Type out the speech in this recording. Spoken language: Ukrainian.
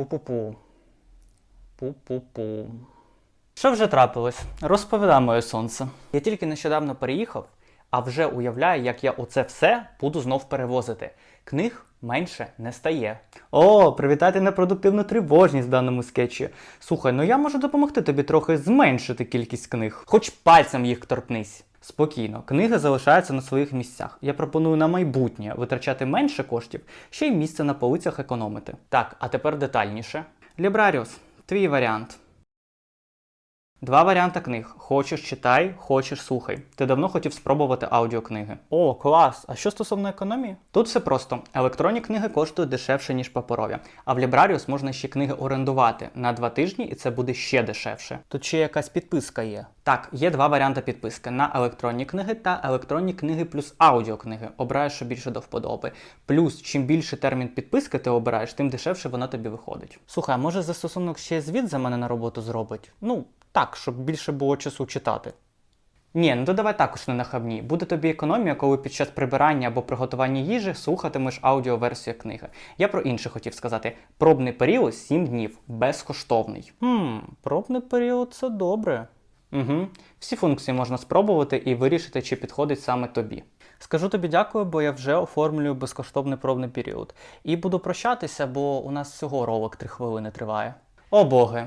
Пу-пу-пу. Пу-пу-пу. Що вже трапилось? Розповідай моє сонце. Я тільки нещодавно переїхав, а вже уявляю, як я оце все буду знов перевозити. Книг менше не стає. О, привітати непродуктивну тривожність в даному скетчі. Слухай, ну я можу допомогти тобі трохи зменшити кількість книг, хоч пальцем їх торкнись. Спокійно, книги залишаються на своїх місцях. Я пропоную на майбутнє витрачати менше коштів, ще й місце на полицях економити. Так, а тепер детальніше. Лібраріус, твій варіант. Два варіанти книг: хочеш читай, хочеш слухай. Ти давно хотів спробувати аудіокниги. О, клас! А що стосовно економії? Тут все просто: електронні книги коштують дешевше, ніж паперові. А в Лібраріус можна ще книги орендувати на два тижні, і це буде ще дешевше. Тут ще якась підписка є. Так, є два варіанти підписки: на електронні книги та електронні книги плюс аудіокниги. Обираєш, що більше до вподоби. Плюс, чим більше термін підписки ти обираєш, тим дешевше вона тобі виходить. Слухай, а може застосунок ще звіт за мене на роботу зробить? Ну, так, щоб більше було часу читати. Ні, ну то давай також не нахабні. Буде тобі економія, коли під час прибирання або приготування їжі слухатимеш аудіоверсію книги. Я про інше хотів сказати: пробний період 7 днів, безкоштовний. Хм, пробний період це добре. Угу. Всі функції можна спробувати і вирішити, чи підходить саме тобі. Скажу тобі дякую, бо я вже оформлюю безкоштовний пробний період. І буду прощатися, бо у нас всього ролик 3 хвилини триває. О боги,